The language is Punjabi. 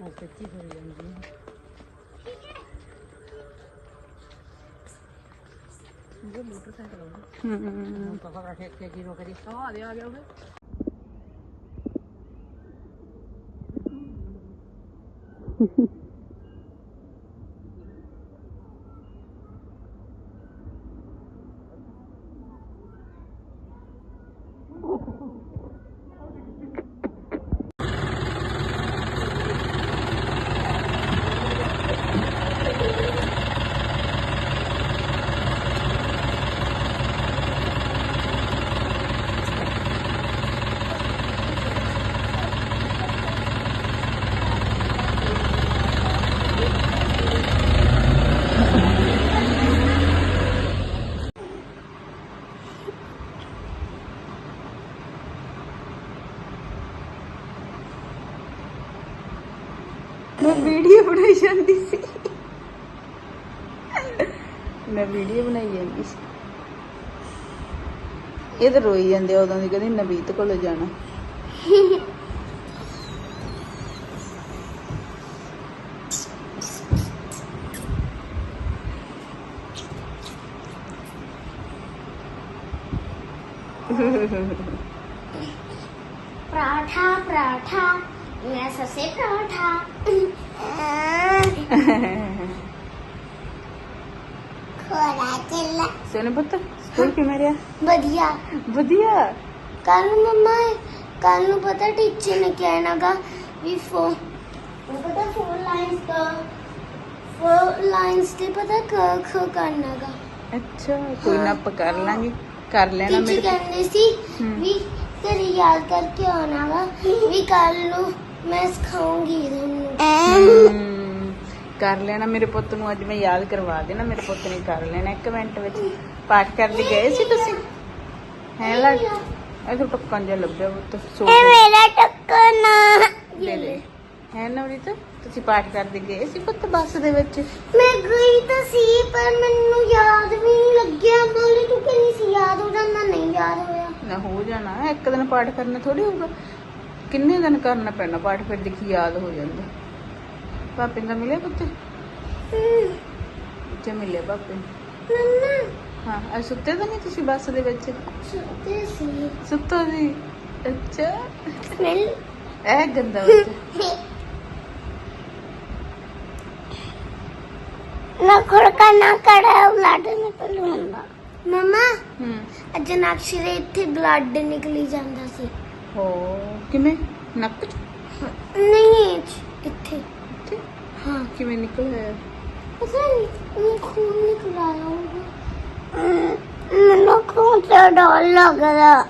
Hasta aquí por que quiero que adiós. ਮੈਂ ਵੀਡੀਓ ਬਣਾਈ ਜਾਂਦੀ ਸੀ। ਮੈਂ ਵੀਡੀਓ ਬਣਾਈ ਜਾਂਦੀ ਸੀ। ਇਹ ਤਾਂ ਰੋਈ ਜਾਂਦੇ ਆ, ਉਦੋਂ ਦੀ ਕਹਿੰਦੀ ਨਵੀਤ ਕੋਲ ਜਾਣਾ। ਪਰਾਠਾ ਪਰਾਠਾ। मैं ससे पराठा खोरा चला ਸੋਨੇ ਪੁੱਤ ਸਕੂਲ ਕਿਵੇਂ ਰਿਹਾ बढ़िया ਵਧੀਆ ਕੱਲ ਨੂੰ ਮੰਮਾ ਕੱਲ ਨੂੰ ਪਤਾ ਟੀਚਰ ਨੇ ਕਹਿਣਾਗਾ ਵੀ ਫੋਰ ਉਹ ਪਤਾ ਫੋਰ ਲਾਈਨਸ ਦਾ ਫੋਰ ਲਾਈਨਸ ਤੇ ਪਤਾ ਕ ਖ ਕਰਨਾਗਾ ਅੱਛਾ ਕੋਈ ਨਾ ਆਪਾਂ ਕਰ ਲਾਂਗੇ ਕਰ ਲੈਣਾ ਟੀਚਰ ਮੇਰੇ ਕਹਿੰਦੇ ਸੀ ਹਮ। ਵੀ ਘਰੇ ਯਾਦ ਕਰਕੇ ਆਉਣਾਗਾ ਵੀ ਕੱਲ ਨੂੰ ਮੈਂ ਸਿਖਾਉਂਗੀ ਤੁਹਾਨੂੰ ਕਰ ਲੈਣਾ ਮੇਰੇ ਪੁੱਤ ਨੂੰ ਅੱਜ ਮੈਂ ਯਾਦ ਕਰਵਾ ਦੇਣਾ ਮੇਰੇ ਪੁੱਤ ਨੇ ਕਰ ਲੈਣਾ ਇੱਕ ਮਿੰਟ ਵਿੱਚ। ਪਾਠ ਕਰਨ ਲਈ ਗਏ ਸੀ ਤੁਸੀਂ? ਹੈ ਲੱਗ ਇਹ ਤਾਂ ਟੱਕਾਂ ਜਿਹਾ ਲੱਭਿਆ ਪੁੱਤ ਸੋ ਇਹ ਮੇਰਾ ਟੱਕਣਾ ਦੇ ਦੇ। ਹੈ ਨਵਰੀਤ ਤੁਸੀਂ ਪਾਠ ਕਰਦੇ ਗਏ ਸੀ ਪੁੱਤ ਬੱਸ ਦੇ ਵਿੱਚ? ਮੈਂ ਗਈ ਤਾਂ ਸੀ ਪਰ ਮੈਨੂੰ ਯਾਦ ਵੀ ਨਹੀਂ ਲੱਗਿਆ। ਬੋਲੀ ਤੂੰ ਕਹਿੰਦੀ ਸੀ ਯਾਦ ਹੋ ਜਾਂਦਾ ਨਹੀਂ ਯਾਦ ਹੋਇਆ। ਨਾ ਹੋ ਜਾਣਾ ਇੱਕ ਦਿਨ ਪਾਠ ਕਰਨਾ ਥੋੜੀ ਹੋਊਗਾ। ਕਿੰਨੇ ਦਿਨ ਕਰਨਾ ਪੈਣਾ? ਪਾਠ ਫਿਰ ਦੇਖੀ ਯਾਦ ਹੋ ਜਾਂਦਾ। ਪਾਪੇ ਦਾ ਮਿਲਿਆ ਪੁੱਤ? ਜੇ ਮਿਲਿਆ ਪਾਪੇ। ਮੰਮਾ। ਹਾਂ ਅੱਜ ਸੁੱਤੇ ਤਾਂ ਨਹੀਂ ਤੁਸੀਂ ਬੱਸ ਦੇ ਵਿੱਚ? ਸੁੱਤੇ ਸੀ। ਸੁੱਤੋ ਜੀ। ਅੱਛਾ। ਸਮੈਲ। ਇਹ ਗੰਦਾ ਬੱਚਾ ਨਾ ਖੜਕਾ ਨਾ ਕੜਾ ਬਲੱਡ ਨਿਕਲ ਹੁੰਦਾ ਮਮਾ ਹੂੰ ਅੱਜ ਨਕਸ਼ੇ ਦੇ ਇੱਥੇ ਬਲੱਡ ਨਿਕਲੀ ਜਾਂਦਾ ਸੀ। ਹੋ ਕਿਵੇਂ? ਨੱਕ ਚ? ਨਹੀਂ ਇੱਥੇ। ਇੱਥੇ? ਹਾਂ। ਕਿਵੇਂ ਨਿਕਲਿਆ ਪਤਾ ਨਹੀਂ ਉਹ ਖੂਨ ਨਿਕਲ ਆਇਆ ਹੋਊਗਾ ਮੈਨੂੰ ਖੂਨ ਤੇ ਡਰ ਲੱਗਦਾ ਹੈ?